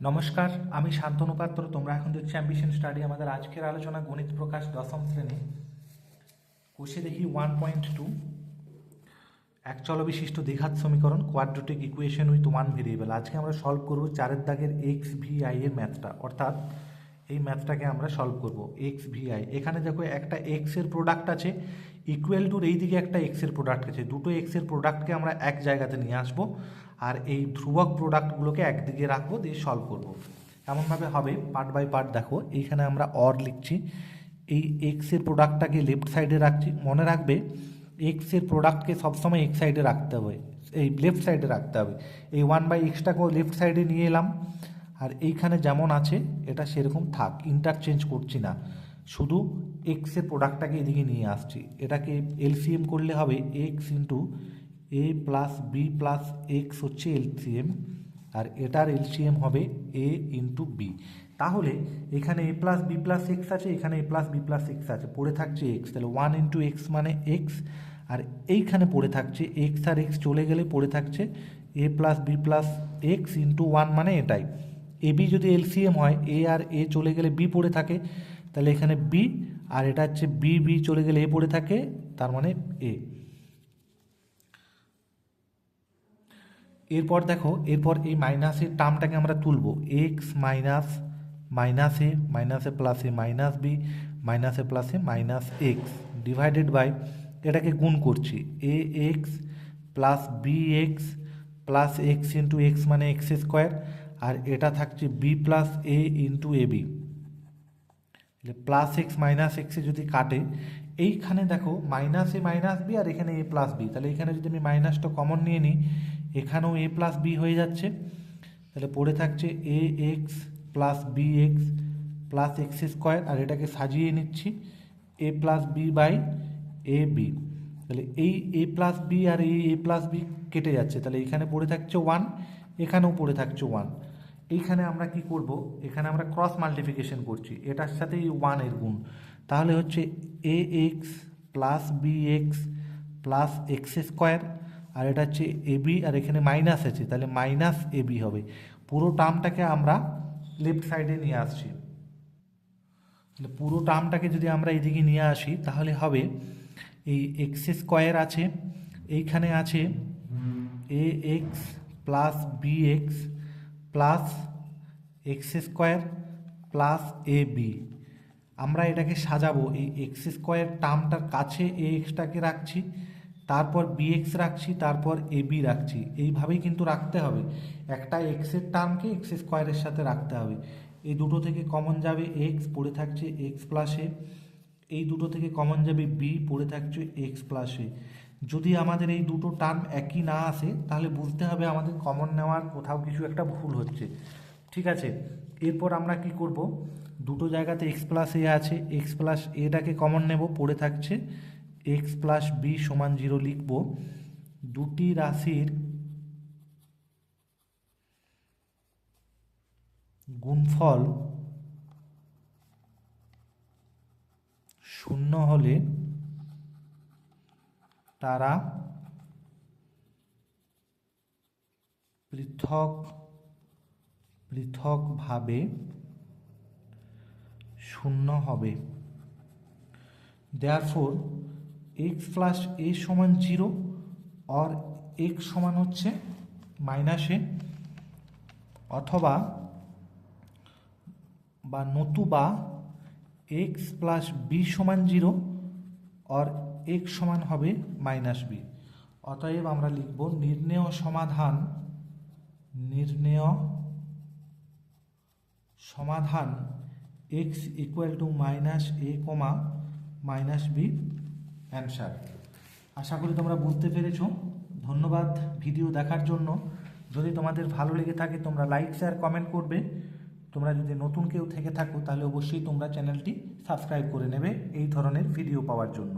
নমস্কার, আমি শান্তনু পাত্র, তোমরা এখন দেখছি অ্যাম্বিশন স্টাডি আমাদের আজকের আলোচনা গণিত প্রকাশ দশম শ্রেণি। কোষে দেখি ওয়ান পয়েন্ট টু এক বিশিষ্ট দ্বিঘাত সমীকরণ quadratic equation with one variable আজকে আমরা সলভ করব চারের দাগের এক্স ভি আই এর ম্যাথটা অর্থাৎ এই ম্যাথটাকে আমরা সলভ করব এক্স ভি আই এখানে দেখো একটা এক্সের প্রোডাক্ট আছে ইকুয়াল টুর এই দিকে একটা এক্সের প্রোডাক্ট আছে। দুটো এক্সের প্রোডাক্টকে আমরা এক জায়গাতে নিয়ে আসব। আর এই ধ্রুবক প্রোডাক্টগুলোকে একদিকে রাখব, দিয়ে সলভ করব। এমনভাবে হবে? পার্ট বাই পার্ট দেখো, এইখানে আমরা অর লিখছি। এই এক্সের প্রোডাক্টটাকে লেফট সাইডে রাখছি। মনে রাখবে এক্সের প্রোডাক্টকে সবসময় এক সাইডে রাখতে হবে। এই লেফট সাইডে রাখতে হবে। এই ওয়ান বাই এক্সটাকেও লেফট সাইডে নিয়ে এলাম। আর এইখানে যেমন আছে, এটা সেরকম থাক ইন্টারচেঞ্জ করছি না। শুধু এক্সের প্রোডাক্টটাকে এদিকে নিয়ে আসছি। এটাকে এলসিএম করলে হবে x into a plus b plus x হচ্ছে এলসিএম আর এটার এলসিএম হবে এ ইন্টু বি তাহলে এখানে a plus b plus x আছে, এখানে a plus b plus x আছে, পড়ে থাকছে এক্স তাহলে ওয়ান ইন্টু এক্স মানে এক্স আর এইখানে পড়ে থাকছে এক্স আর এক্স চলে গেলে পড়ে থাকছে a plus b plus x into one মানে এটাই। এ বি যদি এলসিএম হয় এ আর এ চলে গেলে বি পড়ে থাকে, তাহলে এখানে বি আর এটা হচ্ছে বি বি চলে গেলে এ পড়ে থাকে, তার মানে এ এরপর দেখো, এরপর এই মাইনাসের টার্মটাকে আমরা তুলবো। X minus minus a minus a plus a minus b minus a plus a minus x divided by এটাকে গুণ করছি। A x plus b x plus x into x মানে এক্স স্কোয়ার আর এটা থাকছে b plus a into a b plus x minus এক্সে যদি কাটে এইখানে দেখো মাইনাস এ মাইনাস বি আর এখানে এ প্লাস বি তাহলে এখানে যদি আমি মাইনাসটা কমন নিয়ে নিই, এখানেও এ প্লাস বি হয়ে যাচ্ছে। তাহলে পড়ে থাকছে a x plus b x plus x square আর এটাকে সাজিয়ে নিচ্ছি a plus b by a b তাহলে এই এ প্লাস বি আর এই এ প্লাস বি কেটে যাচ্ছে। তাহলে এখানে পড়ে থাকছে ওয়ান এখানেও পড়ে থাকছে ওয়ান এইখানে আমরা কি করব? এখানে আমরা ক্রস মাল্টিপ্লিকেশন করছি। এটার সাথে এই ওয়ানের গুণ। তাহলে হচ্ছে a x plus b x plus x square আর এটা হচ্ছে এ বি আর এখানে মাইনাস আছে, তাহলে মাইনাস এ বি হবে। পুরো টার্মটাকে আমরা লেফট সাইডে নিয়ে আসছি। তাহলে পুরো টার্মটাকে যদি আমরা এইদিকে নিয়ে আসি, তাহলে হবে এই এক্স স্কোয়ার আছে, এইখানে আছে a x plus b x plus x square plus a b আমরা এটাকে সাজাবো, এই এক্স স্কোয়ার টার্মটার কাছে এ এক্সটাকে রাখছি, তারপর বি এক্স রাখছি, তারপর এ বি রাখছি। এইভাবেই কিন্তু রাখতে হবে। একটা এক্সের টার্মকে এক্স স্কোয়ারের সাথে রাখতে হবে। এই দুটো থেকে কমন যাবে এক্স পড়ে থাকছে এক্স প্লাস এই দুটো থেকে কমন যাবে বি পড়ে থাকছে এক্স প্লাস যদি আমাদের এই দুটো টার্ম একই না আসে, তাহলে বুঝতে হবে আমাদের কমন নেওয়ার কোথাও কিছু একটা ভুল হচ্ছে। ঠিক আছে? এরপর আমরা কি করব? দুটো জায়গাতে এক্স প্লাস এ আছে এক্স প্লাস এটাকে কমন নেব, পড়ে থাকছে। এক্স প্লাস বি সমান জিরো লিখব। দুটি রাশির গুণফল শূন্য হলে তারা পৃথক পৃথকভাবে শূন্য হবে। দেয়ারফোর এক্স প্লাস এ সমান জিরো আর এক্স সমান হচ্ছে মাইনাসে অথবা বা নতুবা এক্স প্লাস বি সমান জিরো আর এক্স সমান হবে মাইনাস বি অতএব আমরা লিখব নির্ণেয় সমাধান, নির্ণেয় সমাধান x equal to minus a comma minus b answer আশা করি তোমরা বুঝতে পেরেছ। ধন্যবাদ ভিডিও দেখার জন্য। যদি তোমাদের ভালো লেগে থাকে, তোমরা লাইক শেয়ার কমেন্ট করবে। তোমরা যদি নতুন কেউ থেকে থাকো, তাহলে অবশ্যই তোমরা চ্যানেলটি সাবস্ক্রাইব করে নেবে এই ধরনের ভিডিও পাওয়ার জন্য।